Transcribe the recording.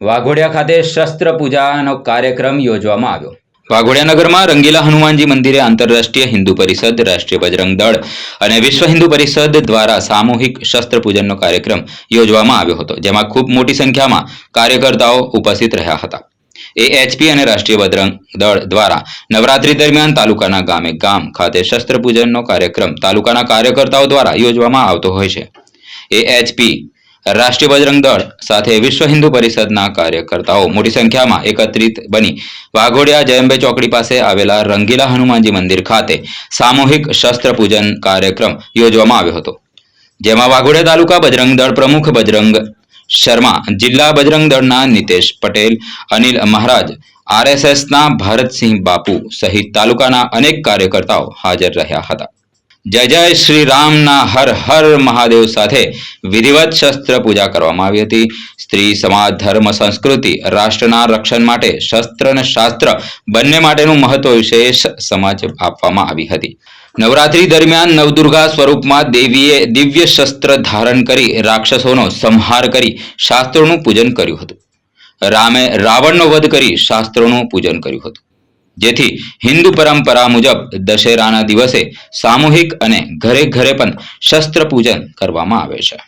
વાઘોડિયા ખાતે શસ્ત્ર પૂજાનો કાર્યક્રમ યોજવામાં આવ્યો. વાઘોડિયા નગરમાં રંગીલા હનુમાનજી મંદિરે આંતરરાષ્ટ્રીય હિન્દુ પરિષદ, રાષ્ટ્રીય બજરંગ દળ અને વિશ્વ હિન્દુ પરિષદ દ્વારા સામૂહિક શસ્ત્ર પૂજનનો કાર્યક્રમ યોજવામાં આવ્યો હતો, જેમાં ખૂબ મોટી સંખ્યામાં કાર્યકર્તાઓ ઉપસ્થિત રહ્યા હતા. એએચપી અને રાષ્ટ્રીય બજરંગ દળ દ્વારા નવરાત્રી દરમિયાન તાલુકાના ગામે ગામ ખાતે શસ્ત્ર પૂજનનો કાર્યક્રમ તાલુકાના કાર્યકર્તાઓ દ્વારા યોજવામાં આવતો હોય છે. એએચપી રાષ્ટ્રીય બજરંગ દળ સાથે વિશ્વ હિન્દુ પરિષદના કાર્યકર્તાઓ મોટી સંખ્યામાં એકત્રિત બની વાઘોડિયા જયંબે ચોકડી પાસે આવેલા રંગીલા હનુમાનજી મંદિર ખાતે સામૂહિક શસ્ત્ર કાર્યક્રમ યોજવામાં આવ્યો હતો. જેમાં વાઘોડિયા તાલુકા બજરંગ દળ પ્રમુખ બજરંગ શર્મા, જિલ્લા બજરંગ દળના નિતેશ પટેલ, અનિલ મહારાજ, આરએસએસના ભારતસિંહ બાપુ સહિત તાલુકાના અનેક કાર્યકર્તાઓ હાજર રહ્યા હતા. જય જય શ્રી રામના હર હર મહાદેવ સાથે વિધિવત શસ્ત્ર પૂજા કરવામાં આવી હતી. સ્ત્રી, સમાજ, ધર્મ, સંસ્કૃતિ, રાષ્ટ્રના રક્ષણ માટે શસ્ત્ર અને શાસ્ત્ર બંને માટેનું મહત્વ વિશેષ સમાજ આપવામાં આવી હતી. નવરાત્રી દરમિયાન નવદુર્ગા સ્વરૂપમાં દેવીએ દિવ્ય શસ્ત્ર ધારણ કરી રાક્ષસોનો સંહાર કરી શાસ્ત્રોનું પૂજન કર્યું હતું. રામે રાવણનો વધ કરી શાસ્ત્રોનું પૂજન કર્યું હતું. જેથી હિન્દુ પરંપરા મુજબ દશેરાના દિવસે સામૂહિક અને ઘરે ઘરે પણ શસ્ત્ર પૂજન કરવામાં આવે છે.